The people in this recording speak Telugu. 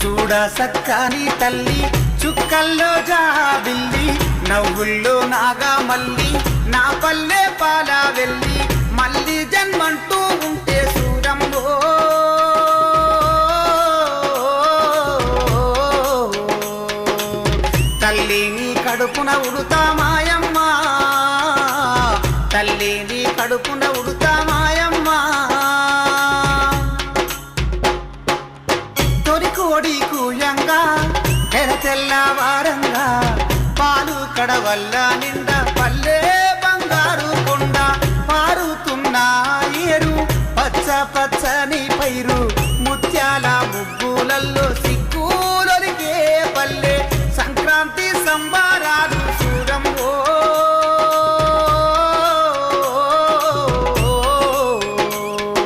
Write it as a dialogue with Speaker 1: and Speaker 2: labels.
Speaker 1: చూడ సక్కని తల్లి చుక్కల్లో జాబిల్లి నవ్వుల్లో నాగా మల్లి నా పల్లె పాల వెళ్ళి మళ్ళీ జన్మంటూ ఉంటే సూరంలో తల్లిని కడుపున ఉడుతా మాయమ్మ తల్లిని కడుపున ఉడుతా మాయమ్మ. తొలి కోడి కూయంగా ఎర తెల్లవారంగా పాలు కడవల్ల నిండా పల్లె